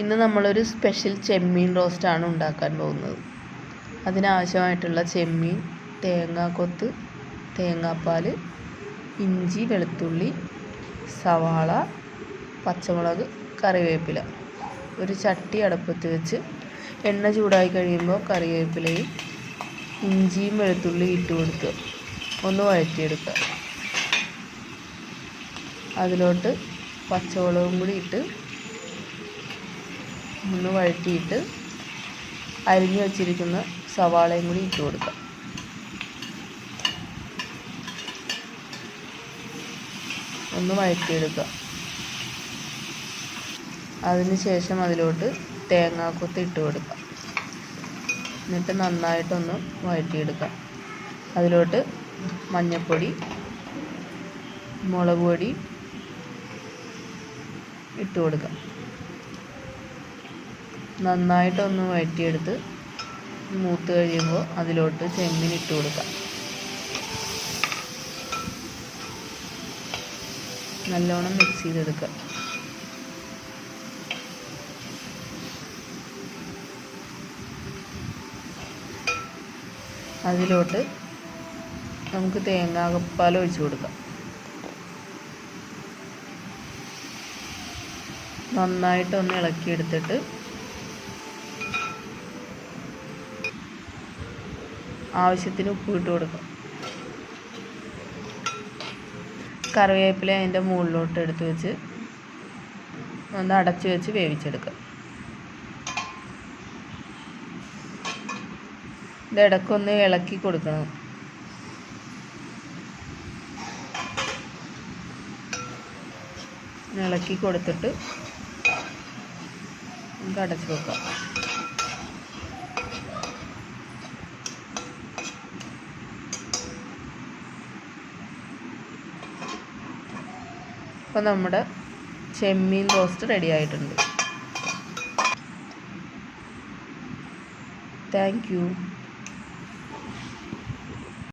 ഇന്ന് നമ്മളൊരു സ്പെഷ്യൽ ചെമ്മീൻ റോസ്റ്റാണ് ഉണ്ടാക്കാൻ പോകുന്നത്. അതിനാവശ്യമായിട്ടുള്ള ചെമ്മീൻ തേങ്ങാക്കൊത്ത് തേങ്ങാപ്പാൽ ഇഞ്ചി വെളുത്തുള്ളി സവാള പച്ചമുളക് കറിവേപ്പില. ഒരു ചട്ടി അടുപ്പത്ത് വെച്ച് എണ്ണ ചൂടായി കഴിയുമ്പോൾ കറിവേപ്പിലയും ഇഞ്ചിയും വെളുത്തുള്ളിയും ഇട്ട് കൊടുക്കുക. ഒന്ന് വഴറ്റിയെടുക്കുക. അതിലോട്ട് പച്ചമുളകും കൂടി ഇട്ട് ഒന്ന് വഴറ്റിയിട്ട് അരിഞ്ഞു വച്ചിരിക്കുന്ന സവാളയും കൂടി ഇട്ട് കൊടുക്കാം. ഒന്ന് വഴറ്റിയെടുക്കുക. അതിന് ശേഷം അതിലോട്ട് തേങ്ങാക്കൊത്ത് ഇട്ട് കൊടുക്കുക. എന്നിട്ട് നന്നായിട്ടൊന്ന് വഴറ്റിയെടുക്കാം അതിലോട്ട് മഞ്ഞൾപ്പൊടി മുളക് പൊടി ഇട്ട് കൊടുക്കാം നന്നായിട്ടൊന്ന് വഴറ്റിയെടുത്ത് മൂത്ത് കഴിയുമ്പോൾ അതിലോട്ട് ചെമ്മീൻ ഇട്ട് കൊടുക്കാം. നല്ലോണം മിക്സ് ചെയ്തെടുക്കുക. അതിലോട്ട് നമുക്ക് തേങ്ങാപ്പാൽ ഒഴിച്ച് കൊടുക്കാം. നന്നായിട്ടൊന്ന് ഇളക്കിയെടുത്തിട്ട് ആവശ്യത്തിന് ഉപ്പ് ഇട്ട് കൊടുക്കും. കറിവേപ്പില അതിന്റെ മുകളിലോട്ട് എടുത്ത് വെച്ച് ഒന്ന് അടച്ചു വെച്ച് വേവിച്ചെടുക്കുക ഇത് ഇളക്കി കൊടുക്കണം. ഇളക്കി കൊടുത്തിട്ട് നമുക്ക് അടച്ചു വെക്കാം. അപ്പോൾ നമ്മുടെ ചെമ്മീൻ റോസ്റ്റ് റെഡി ആയിട്ടുണ്ട്. Thank you